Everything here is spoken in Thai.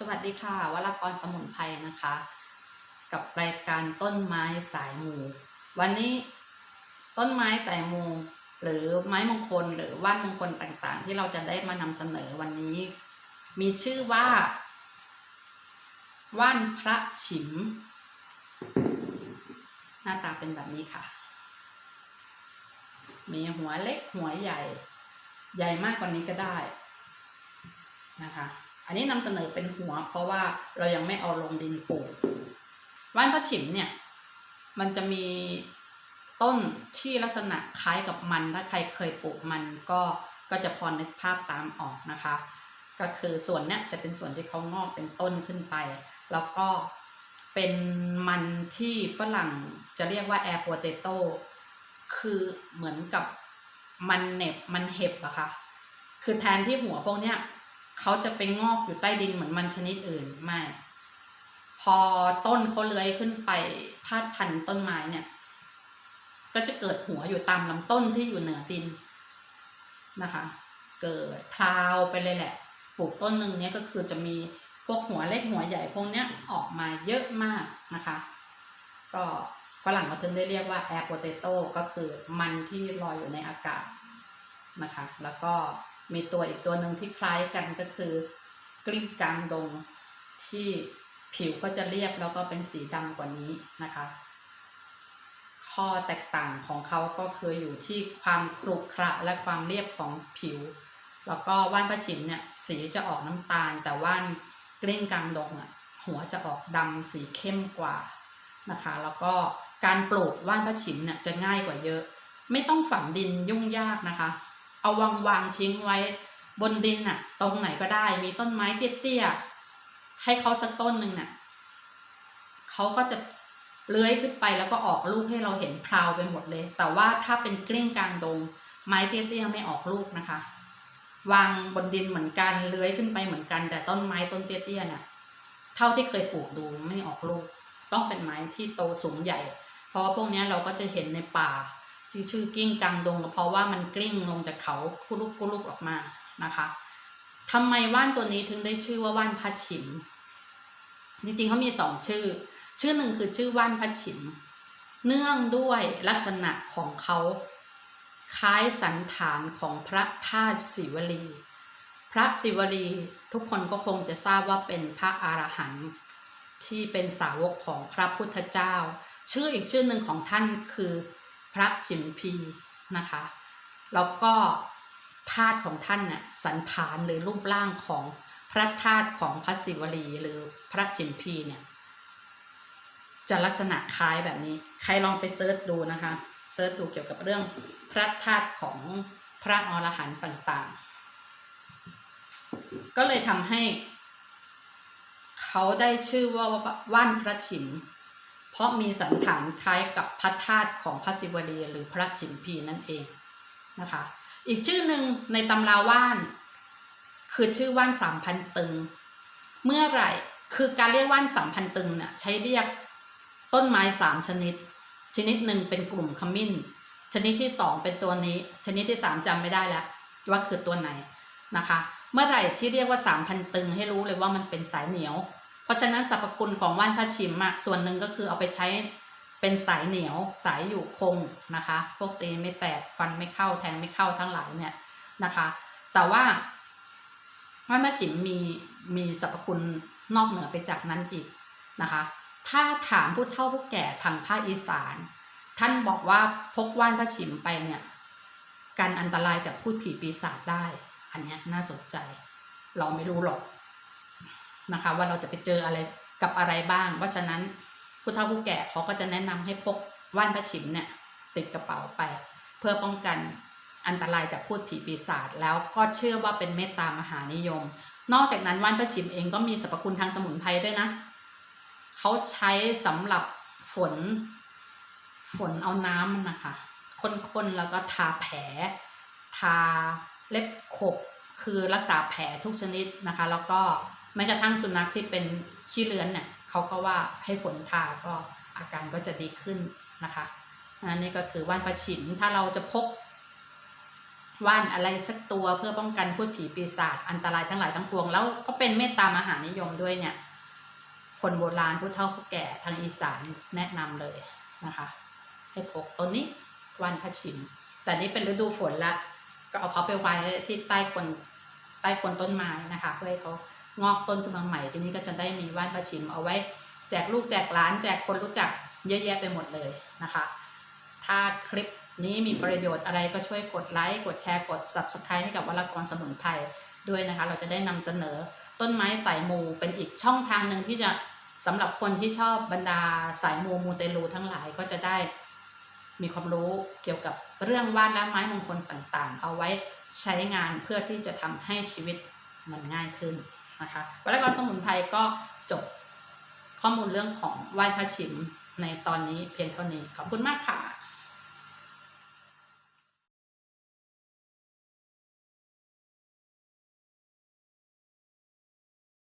สวัสดีค่ะวรากรสมุนไพรนะคะ กับรายการต้นไม้สายมู วันนี้ต้นไม้สายมู หรือไม้มงคลหรือว่านมงคลต่างๆ ที่เราจะได้มานำเสนอวันนี้ มีชื่อว่า ว่านพระฉิม หน้าตาเป็นแบบนี้ค่ะ มีหัวเล็กหัวใหญ่ ใหญ่มากกว่านี้ก็ได้นะคะ อันนี้นำเสนอเป็นหัว เพราะว่าเรายังไม่เอาลงดินปลูกว่านพระฉิมเนี่ยมันจะมีต้นที่ลักษณะคล้ายกับมัน ถ้าใครเคยปลูกมันก็ก็จะพอนึกภาพตามออกนะคะ ก็คือส่วนเนี้ยจะเป็นส่วนที่เขางอกเป็นต้นขึ้นไป แล้วก็เป็นมันที่ฝรั่งจะเรียกว่าแอร์โปเตโต้คือเหมือนกับมันเหน็บมันเห็บอะค่ะ คือแทนที่หัวพวกเนี้ย เขาจะไปงอกอยู่ใต้ดินเหมือนมันชนิดอื่นไม่ พอต้นเขาเลื้อยขึ้นไปพาดพันต้นไม้เนี่ย ก็จะเกิดหัวอยู่ตามลำต้นที่อยู่เหนือดินนะคะ เกิดพลาวไปเลยแหละ ปลูกต้นหนึ่งเนี้ยก็คือจะมีพวกหัวเล็กหัวใหญ่พวกเนี้ยออกมาเยอะมากนะคะ ก็ฝรั่งเขาถึงได้เรียกว่าแอร์โปเตโต้ก็คือมันที่ลอยอยู่ในอากาศนะคะ แล้วก็ มีตัวอีกตัวหนึ่งที่คล้ายกันก็คือกลิ้งกลางดงที่ผิวก็จะเรียบแล้วก็เป็นสีดำกว่านี้นะคะ ข้อแตกต่างของเขาก็คืออยู่ที่ความครุขระและความเรียบของผิว แล้วก็ว่านพระฉิมเนี่ยสีจะออกน้ำตาล แต่ว่านกลิ้งกลางดงอะหัวจะออกดำสีเข้มกว่านะคะ แล้วก็การปลูกว่านพระฉิมเนี่ยจะง่ายกว่าเยอะ ไม่ต้องฝังดินยุ่งยากนะคะ เอาวางวางทิ้งไว้ บนดินน่ะ ตรงไหนก็ได้ มีต้นไม้เตี้ยๆให้เขาสักต้นหนึ่งน่ะเขาก็จะเลื้อยขึ้นไปแล้วก็ออกลูกให้เราเห็นพราวไปหมดเลย แต่ว่าถ้าเป็นกลิ้งกลางดง ไม้เตี้ยๆไม่ออกลูกนะคะ วางบนดินเหมือนกันเลื้อยขึ้นไปเหมือนกัน แต่ต้นไม้ต้นเตี้ยๆเนี่ยเท่าที่เคยปลูกดูไม่ออกลูก ต้องเป็นไม้ที่โตสูงใหญ่ เพราะว่าพวกนี้เราก็จะเห็นในป่า ที่ชื่อกิ้งกลางดงก็เพราะว่ามันกลิ้งลงจากเขากุลุกกุลุกออกมานะคะทำไมว่านตัวนี้ถึงได้ชื่อว่าว่านพัดฉิม จริงๆเขามีสองชื่อ ชื่อหนึ่งคือชื่อว่านพัดฉิม เนื่องด้วยลักษณะของเขาคล้ายสันฐานของพระธาตุศิวลี พระศิวลีทุกคนก็คงจะทราบว่าเป็นพระอรหันต์ที่เป็นสาวกของพระพุทธเจ้า ชื่ออีกชื่อหนึ่งของท่านคือ พระจิมพีนะคะ แล้วก็ธาตุของท่านน่ะสันฐานหรือรูปร่างของพระธาตุของพระศิวลีหรือพระจิมพีเนี่ยจะลักษณะคล้ายแบบนี้ ใครลองไปเซิร์ชดูนะคะเซิร์ชดูเกี่ยวกับเรื่องพระธาตุของพระอรหันต์ต่างๆ ก็เลยทำให้เขาได้ชื่อว่าว่านพระฉิม เพราะมีสันฐานคล้ายกับพระธาตุของพระศิวลีหรือพระจิมพีนั่นเองนะคะ อีกชื่อหนึ่งในตำราว่าน คือชื่อว่านสามพันตึง เมื่อไหร่คือการเรียกว่านสามพันตึงเนี่ยใช้เรียกต้นไม้สามชนิด ชนิดหนึ่งเป็นกลุ่มขมิ้น ชนิดที่สองเป็นตัวนี้ ชนิดที่สามจำไม่ได้แล้วว่าคือตัวไหนนะคะ เมื่อไหร่ที่เรียกว่าสามพันตึงให้รู้เลยว่ามันเป็นสายเหนียว เพราะฉะนั้นสรรพคุณของว่านพระชิมอะส่วนหนึ่งก็คือเอาไปใช้เป็นสายเหนียวสายอยู่คงนะคะ พวกตีไม่แตกฟันไม่เข้าแทงไม่เข้าทั้งหลายเนี่ยนะคะ แต่ว่าว่านพระชิมมีมีสรรพคุณนอกเหนือไปจากนั้นอีกนะคะ ถ้าถามผู้เฒ่าผู้แก่ทางภาคอีสาน ท่านบอกว่าพกว่านพระชิมไปเนี่ยกันอันตรายจากพูดผีปีศาจได้ อันนี้น่าสนใจ เราไม่รู้หรอก นะคะ ว่าเราจะไปเจออะไรกับอะไรบ้าง เพราะฉะนั้นผู้เฒ่าผู้แก่เขาก็จะแนะนำให้พกว่านพระชิมเนี่ยติดกระเป๋าไป เพื่อป้องกันอันตรายจากพูดผีปีศาจแล้วก็เชื่อว่าเป็นเมตตามหานิยม นอกจากนั้นว่านพระชิมเองก็มีสรรพคุณทางสมุนไพรด้วยนะเขาใช้สำหรับฝนฝนเอาน้ำมันนะคะข้นๆแล้วก็ทาแผล ทาเล็บขบคือรักษาแผลทุกชนิดนะคะ แล้วก็ แม้กระทั่งสุนัขที่เป็นขี้เลื้อนเนี่ยเขาก็ว่าให้ฝนทาก็อาการก็จะดีขึ้นนะคะอันนี้ก็คือว่านประฉิมถ้าเราจะพกว่านอะไรสักตัวเพื่อป้องกันพูดผีปีศาจอันตรายทั้งหลายทั้งปวง แล้วก็เป็นเมตตามหานิยมด้วยเนี่ย คนโบราณผู้เฒ่าผู้แก่ทางอีสานแนะนำเลยนะคะ ให้พกต้นนี้ว่านพระชิม แต่นี่เป็นฤดูฝนละ ก็เอาเขาไปไว้ที่ใต้คนใต้คนต้นไม้นะคะ เพื่อให้เขา งอกต้นขึ้นมาใหม่ทีนี้ก็จะได้มีว่านประชิมเอาไว้ แจกลูกแจกหลาน แจกคนรู้จักเยอะแยะไปหมดเลยนะคะ ถ้าคลิปนี้มีประโยชน์อะไรก็ช่วยกดไลค์กดแชร์กด subscribe ให้กับวรกรสมุนไพรด้วยนะคะ เราจะได้นำเสนอต้นไม้สายมูเป็นอีกช่องทางหนึ่งที่จะสำหรับคนที่ชอบบรรดาสายมูมูเตลูทั้งหลายก็จะได้มีความรู้เกี่ยวกับเรื่องว่านและไม้มงคลต่างๆ เอาไว้ใช้งานเพื่อที่จะทำให้ชีวิตมันง่ายขึ้น นะคะวรกรสมุนไพรก็จบข้อมูลเรื่องของไหว้พระชิมในตอนนี้เพียงเท่านี้ ขอบคุณมากค่ะ